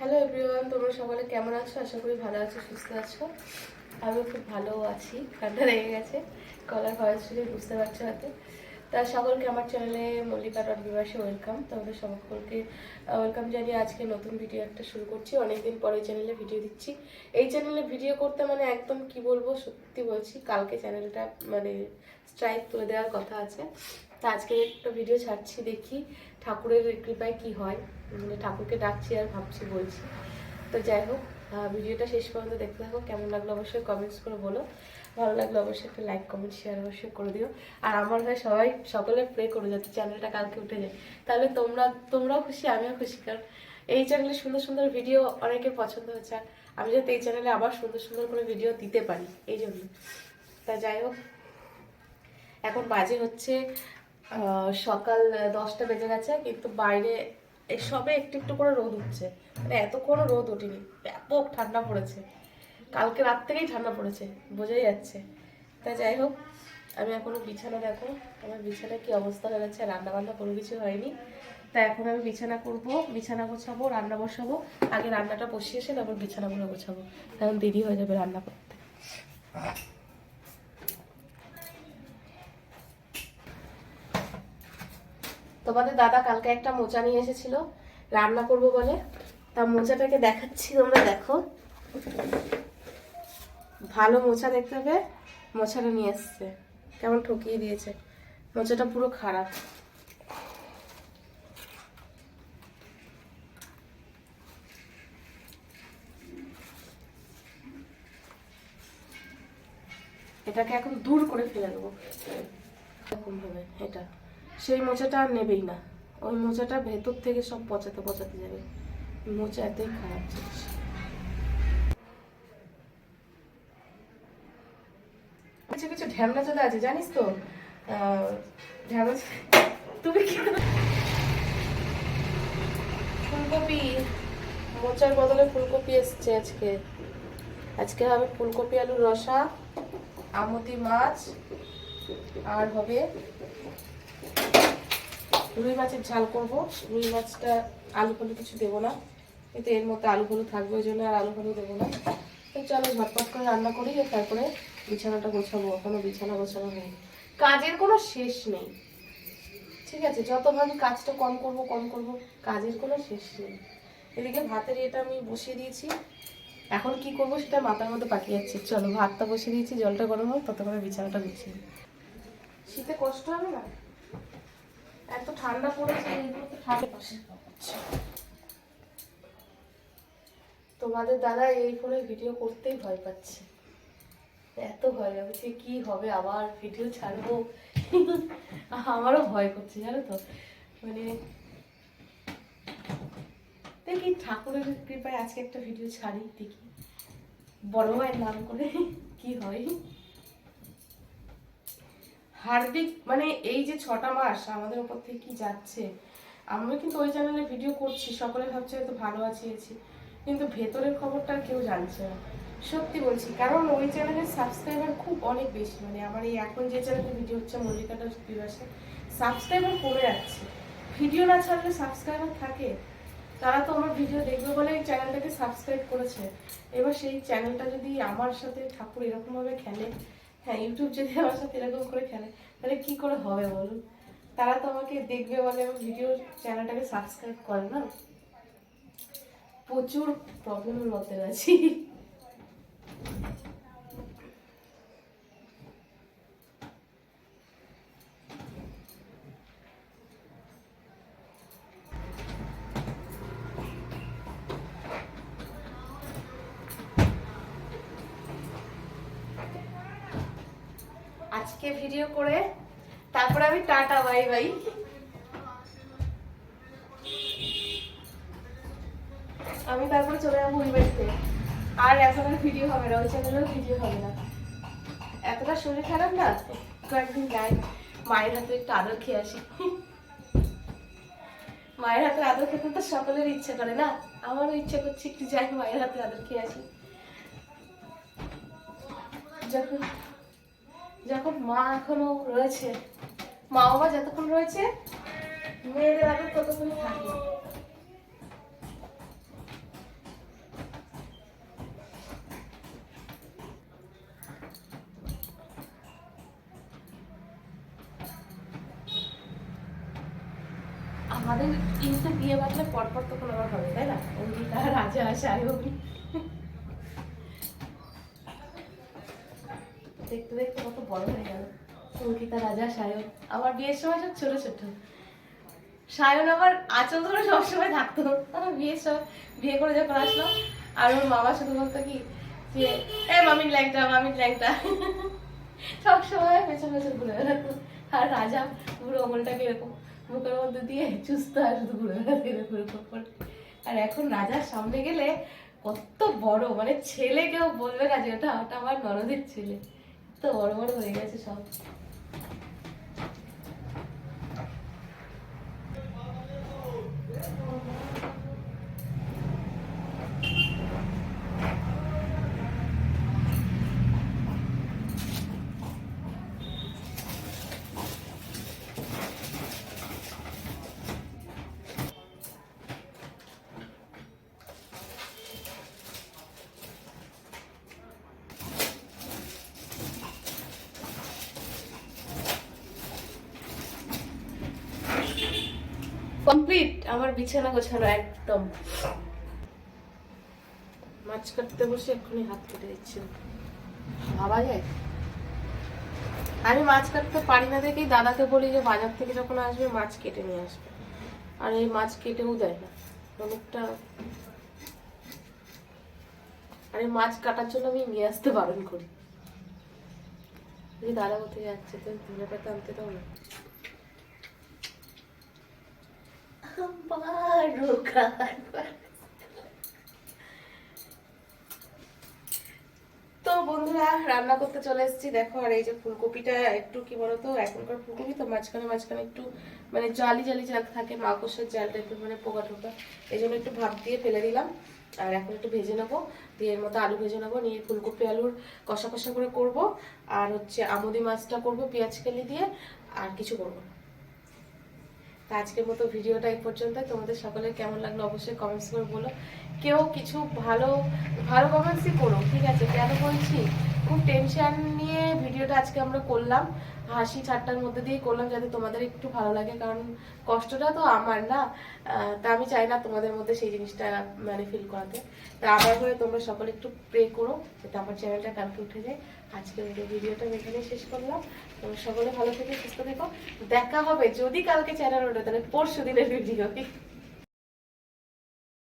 Hello everyone তোমরা সকলে কেমন আছো? আশা করি ভালো আছো, সুস্থ আছো। আমিও খুব ভালো আছি, ঠান্ডা লেগে গেছে কলার ভয়েস শুনে বুঝতে পারছ হয়তো। তা সকলকে আমার চ্যানেলে মল্লিকা ডট বিবাসে ওয়েলকাম তোমাদের সকলকে ওয়েলকাম জানিয়ে আজকে নতুন ভিডিও একটা শুরু করছি। অনেকদিন পরে চ্যানেলে ভিডিও দিচ্ছি। এই চ্যানেলে ভিডিও করতে মানে একদম কি বলব, সত্যি বলছি, কালকে চ্যানেলটা মানে স্ট্রাইক তুলে দেওয়ার কথা আছে। তা আজকে একটা ভিডিও ছাড়ছি, দেখি ঠাকুরের কৃপায় কি হয়? মানে ঠাকুরকে ডাকছি আর ভাবছি বলছি। তো যাই হোক ভিডিওটা শেষ পর্যন্ত দেখতে থাকো। কেমন লাগল অবশ্যই কমেন্টস করে বলো। ভালো লাগলে অবশ্যই একটা লাইক কমেন্ট শেয়ার অবশ্যই করে দিও। আর আমার ভাই সবাই সকলে প্রে করে যাতে চ্যানেলটা কালকে উঠে যায়। তাহলে তোমরা, তোমরাও খুশি, আমিও খুশি। কারণ এই চ্যানেলে সুন্দর সুন্দর ভিডিও অনেকের পছন্দ হচ্ছে আর আমি যাতে এই চ্যানেলে আবার সুন্দর সুন্দর করে ভিডিও দিতে পারি, এই জন্য। তা যাই হোক, এখন বাজে হচ্ছে সকাল দশটা বেজে গেছে, কিন্তু বাইরে সবে একটু একটু করে রোদ উঠছে। মানে এতক্ষণও রোদ ওঠেনি, ব্যাপক ঠান্ডা পড়েছে। কালকে রাত থেকেই ঠান্ডা পড়েছে, বোঝাই যাচ্ছে। তাই যাই হোক, আমি এখনও বিছানা দেখো, আমার বিছানা কি অবস্থা হয়ে গেছে রান্না বান্না কোনো কিছু হয়নি। তা এখন আমি বিছানা করব, বিছানা গোছাবো, রান্না বসাবো, আগে রান্নাটা বসিয়ে এসে তারপর বিছানাগুলো গোছাবো, কারণ দেরি হয়ে যাবে রান্না করতে। তোমাদের দাদা কালকে একটা মোচা নিয়ে এসেছিল, রান্না করব বলে। তা মোচাটাকে দেখাচ্ছি তোমরা, দেখো। ভালো মোচা দেখতে হবে, মোচাটা নিয়ে এসছে। কেমন ঠকিয়ে দিয়েছে। মোচাটা পুরো খারাপ। এটাকে এখন দূর করে ফেলে দেবো। এরকম ভাবে এটা। সেই মোচাটা আর নেবেই না। ওই মোচাটা ভেতর থেকে সব পচাতে পচাতে যাবে। মোচা এতই খারাপ জিনিস। কিছু কিছু ঢ্যামনা চলে আছে, জানিস তো? ঢ্যামনা তুমি কি ফুলকপি, মোচার বদলে ফুলকপি এসছে আজকে। আজকে হবে ফুলকপি, আলুর রসা, আমতি মাছ, আর হবে রুই মাছের ঝাল করব। রুই মাছটা আলু ফালু কিছু দেবো না। কিন্তু এর মধ্যে আলু ফালু থাকবে ওই জন্য আর আলু ফালু দেবো না। তো চলো ঝটপট করে রান্না করি তারপরে বিছানাটা গোছাবো। এখনও বিছানা গোছানো হয়নি কাজের কোনো শেষ নেই। ঠিক আছে, যত ভাবি কাজটা কম করব কম করব, কাজের কোনো শেষ নেই। এদিকে ভাতের এটা আমি বসিয়ে দিয়েছি। এখন কি করব সেটা মাথার মধ্যে পাকিয়ে যাচ্ছে। চলো ভাতটা বসিয়ে দিয়েছি, জলটা গরম হোক, ততক্ষণে বিছানাটা গুছিয়ে শীতে কষ্ট হবে না? এত ঠান্ডা পড়েছে তো তোমাদের দাদা এই ফোনে ভিডিও করতেই ভয় পাচ্ছে। এত ভয় লাগছে, কি হবে? আবার ভিডিও ছাড়বো? আমারও ভয় করছে, জানো তো? মানে দেখি ঠাকুরের কৃপায় আজকে একটা ভিডিও ছাড়ি, দেখি। বড় মায়ের নাম করে কি হয়? হার্দিক মানে এই যে ছটা মাস আমাদের উপর থেকে কি যাচ্ছে আমি কিন্তু ওই চ্যানেলে ভিডিও করছি, সকলে ভাবছে হয়তো ভালো আছি কিন্তু ভেতরের খবরটা কেউ জানছে না। সত্যি বলছি, কারণ ওই চ্যানেলের সাবস্ক্রাইবার খুব অনেক বেশি মানে আমার এই এখন যে চ্যানেলে ভিডিও হচ্ছে মল্লিকাটা বিবাসে সাবস্ক্রাইবার কমে যাচ্ছে। ভিডিও না ছাড়লে সাবস্ক্রাইবার থাকে। তারা তো আমার ভিডিও দেখবে বলে এই চ্যানেলটাকে সাবস্ক্রাইব করেছে। এবার সেই চ্যানেলটা যদি আমার সাথে ঠাকুর এরকমভাবে খেলে হ্যাঁ ইউটিউব যদি আমার সাথে এরকম করে খেলে, তাহলে কি করে হবে বলুন? তারা তো আমাকে দেখবে বলে আমার ভিডিও চ্যানেলটাকে সাবস্ক্রাইব করে না। প্রচুর প্রবলেমের মধ্যে আছি। আজকে ভিডিও করে। তারপরে আমি টাটা, বাই বাই। আমি তারপরে চলে যাব বাড়িতে। আর এখন আর ভিডিও হবে না, ওই চ্যানেলেও ভিডিও হবে না। এতটা শরীর খারাপ না? কয়েকদিন যাই। মায়ের হাতে একটু আদর খেয়ে আসি। মায়ের হাতে আদর খেতে তো সকলের ইচ্ছে করে না? আমারও ইচ্ছে করছে একটু যাই, মায়ের হাতে আদর খেয়ে আসি। যখন যখন মা এখনও রয়েছে, মা বাবা যতক্ষণ রয়েছে, মেয়েদের আগে ততক্ষণ থাকে আমাদের কিন্তু বিয়ে বাড়লে পরপর তখন কোনো হবে, তাই না? অঙ্গিকা, রাজা, সায়ন। দেখতে দেখতে কত বড় হয়ে গেল। অঙ্কিতা, রাজা, সায়ন। আমার বিয়ের সময় সব ছোট ছোট। সায়ন আমার আচল ধরে সবসময় থাকতো। আমার বিয়ের সময় বিয়ে করে যখন আসলো, আর ওর মামা শুধু বলতো কি, যে, এ, মামির ল্যাংটা মামির ল্যাংটা। সবসময় পেছন পেছন ঘুরে বেড়াতো। আর রাজা পুরো অমলটাকে এরকম মুখের মধ্যে দিয়ে চুস্ত আর শুধু ঘুরে বেড়াতো, এরকম করে। আর এখন রাজার সামনে গেলে কত বড় মানে ছেলে কেউ বলবে না যে ওটা ওটা আমার ননদের ছেলে। তো বড় বড় হয়ে গেছে সব। কমপ্লিট আমার বিছানা গোছানো একদম। মাছ কাটতে বসে এক্ষুনি হাত কেটে দিচ্ছি। ভাবা যায়? আমি মাছ কাটতে পারি না দেখেই দাদাকে বলি যে বাজার থেকে যখন আসবে, মাছ কেটে নিয়ে আসবে। আর এই মাছ কেটেও দেয় না। অনেকটা আর এই মাছ কাটার জন্য আমি নিয়ে আসতে বারণ করি। দাদা কোথায় যাচ্ছে? তো ধনে পাতা আনতে দাও না। আমারও তো বন্ধুরা, রান্না করতে চলে এসেছি। দেখো, আর এই যে ফুলকপিটা একটু কি বলতো, এখনকার ফুলকপি তো মাঝখানে মাঝখানে একটু মানে জালি জালি জাল থাকে মাকসের জালটা একটু মানে পোকা টোকা। এই জন্য একটু ভাপ দিয়ে ফেলে দিলাম। আর এখন একটু ভেজে নেব, দিয়ে এর মতো আলু ভেজে নেব, নিয়ে ফুলকপি আলুর কষা কষা করে করব। আর হচ্ছে আমুদি মাছটা করব, পেঁয়াজ কেলি দিয়ে, আর কিছু করব না। তো আজকের মতো ভিডিওটা এই পর্যন্ত তোমাদের সকলের কেমন লাগল অবশ্যই কমেন্টস করে বলো। কেউ কিছু ভালো ভালো কমেন্টসই করো, ঠিক আছে? কেন বলছি? খুব টেনশন নিয়ে ভিডিওটা আজকে আমরা করলাম। হাসি ঠাট্টার মধ্যে দিয়ে করলাম যাতে তোমাদের একটু ভালো লাগে, কারণ কষ্টটা তো আমার না। তা আমি চাই না তোমাদের মধ্যে সেই জিনিসটা মানে ফিল করাতে। তা আমার হয়ে তোমরা সকলে একটু প্রে করো, যাতে আমার চ্যানেলটা কালকে উঠে যায়। আজকের এই ভিডিওটা আমি এখানেই শেষ করলাম। তোমরা সকলে ভালো থেকে, সুস্থ থেকো। দেখা হবে যদি কালকে চ্যানেল ওঠে, তাহলে পরশু দিনের ভিডিও